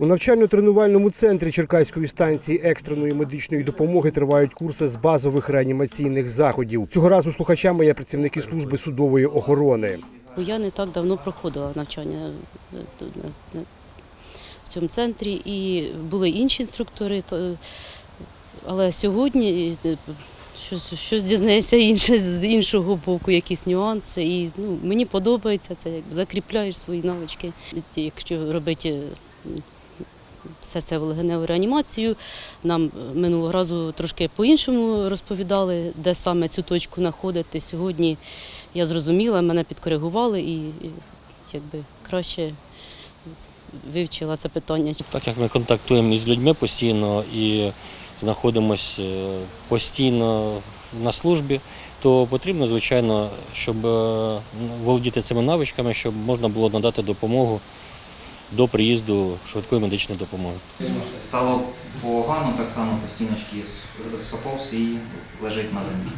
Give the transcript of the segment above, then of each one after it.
У навчально-тренувальному центрі Черкаської станції екстреної медичної допомоги тривають курси з базових реанімаційних заходів. Цього разу слухачами є працівники служби судової охорони. Я не так давно проходила навчання е, в цьому центрі, і були інші інструктори, то- але сьогодні е, щось, щось дізнаєшся інше з іншого боку, якісь нюанси. І ну, мені подобається це, як закріпляєш свої навички. Якщо робити серцево-легеневу реанімацію, нам е, минулого разу трошки по-іншому розповідали, де саме цю точку знаходити. Сьогодні я зрозуміла, мене підкоригували і, і якби краще вивчила це питання. Так як ми контактуємо із людьми постійно і знаходимося постійно на службі, то потрібно, звичайно, щоб е, володіти цими навичками, щоб можна було надати допомогу до приїзду швидкої медичної допомоги. Стало погано, так само постійно шкіс сапов і лежить на землі.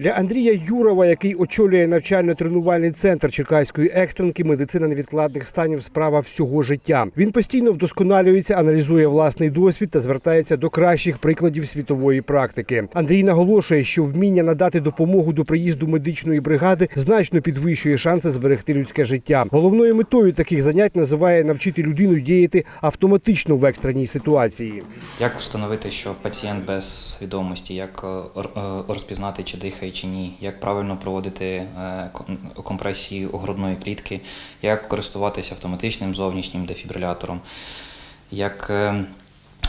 Для Андрія Юрова, який очолює навчально-тренувальний центр Черкаської екстренки, медицина невідкладних станів справа всього життя. Він постійно вдосконалюється, аналізує власний досвід та звертається до кращих прикладів світової практики. Андрій наголошує, що вміння надати допомогу до приїзду медичної бригади значно підвищує шанси зберегти людське життя. Головною метою таких занять називає навчити людину діяти автоматично в екстреній ситуації. Як встановити, що пацієнт без свідомості, як е, е, розпізнати, чи дихає, чи ні, як правильно проводити е, ком- компресії грудної клітки, як користуватися автоматичним зовнішнім дефібрилятором, як е,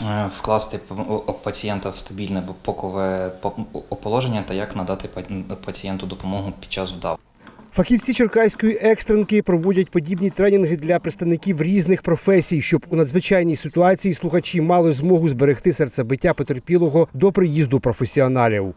е, вкласти пацієнта в стабільне покове по- положення та як надати пацієнту допомогу під час вдав. Фахівці Черкаської екстренки проводять подібні тренінги для представників різних професій, щоб у надзвичайній ситуації слухачі мали змогу зберегти серцебиття потерпілого до приїзду професіоналів.